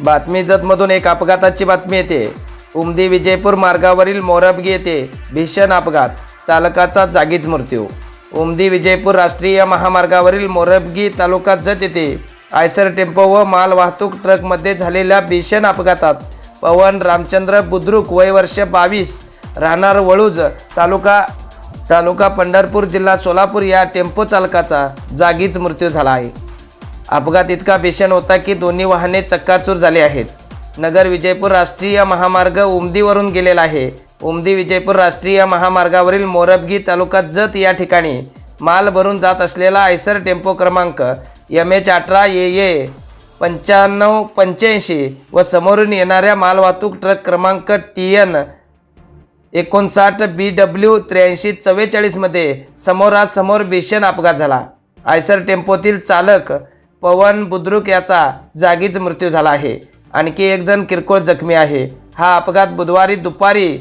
बातमी जतमधून एक अपघाताची बातमी येते. उमदी विजयपूर मार्गावरील मोरबगी येथे भीषण अपघात. चालकाचा जागीच मृत्यू. उमदी विजयपूर राष्ट्रीय महामार्गावरील मोरबगी तालुका जत येथे आयसर टेम्पो व माल वाहतूक ट्रकमध्ये झालेल्या भीषण अपघातात पवन रामचंद्र बुद्रुक वय वर्ष बावीस राहणार वळूज तालुका तालुका पंढरपूर जिल्हा सोलापूर या टेम्पो चालकाचा जागीच मृत्यू झाला आहे. अपघात इतका भीषण होता की दोन्ही वाहने चक्काचूर झाली आहेत. नगर विजयपूर राष्ट्रीय महामार्ग उमदीवरून गेलेला आहे. उमदी विजयपूर राष्ट्रीय महामार्गावरील मोरबगी तालुका जत या ठिकाणी माल भरून जात असलेला आयसर टेम्पो क्रमांक एम एच अठरा ए ए पंच्याण्णव पंच्याऐंशी व समोरून येणाऱ्या मालवाहतूक ट्रक क्रमांक टी एन एकोणसाठ बी डब्ल्यू त्र्याऐंशी चव्वेचाळीसमध्ये समोरासमोर भीषण अपघात झाला. आयसर टेम्पोतील चालक पवन बुद्रुक याचा जागीच मृत्यू झाला आहे. आणखी एक जण किरकोळ जखमी आहे. हा अपघात बुधवारी दुपारी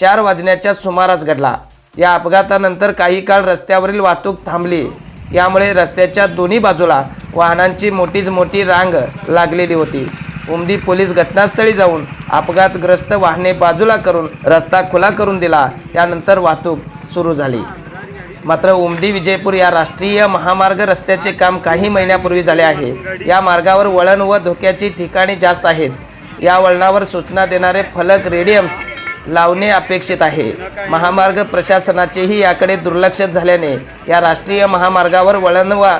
चार वाजण्याच्या सुमारास घडला. या अपघातानंतर काही काळ रस्त्यावरील वाहतूक थांबली. यामुळे रस्त्याच्या दोन्ही बाजूला वाहनांची मोठीच मोठी रांग लागलेली होती. उमदी पोलीस घटनास्थळी जाऊन अपघातग्रस्त वाहने बाजूला करून रस्ता खुला करून दिला. त्यानंतर वाहतूक सुरू झाली. मात्र उमदी विजयपूर या राष्ट्रीय महामार्ग रस्त्याचे काम काही महिन्यापूर्वी झाले आहे. या मार्गावर वळण व धोक्याची ठिकाणी जास्त आहेत. या वळणावर सूचना देणारे फलक रेडियम्स लावणे अपेक्षित आहे. महामार्ग प्रशासनाचेही याकडे दुर्लक्ष झाल्याने या राष्ट्रीय महामार्गावर वळण वा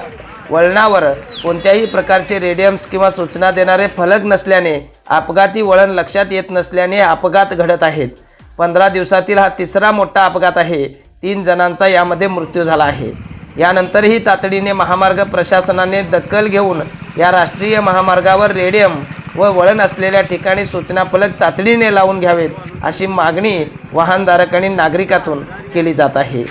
वळणावर कोणत्याही प्रकारचे रेडियम्स किंवा सूचना देणारे फलक नसल्याने अपघाती वळण लक्षात येत नसल्याने अपघात घडत आहेत. पंधरा दिवसातील हा तिसरा मोठा अपघात आहे. तीन जणांचा यामध्ये मृत्यू झाला आहे. यानंतरही तातडीने महामार्ग प्रशासनाने दखल घेऊन या राष्ट्रीय महामार्गावर रेडियम व वळण असलेल्या ठिकाणी सूचना फलक तातडीने लावून घ्यावेत अशी मागणी वाहनधारक आणि नागरिकातून केली जात आहे.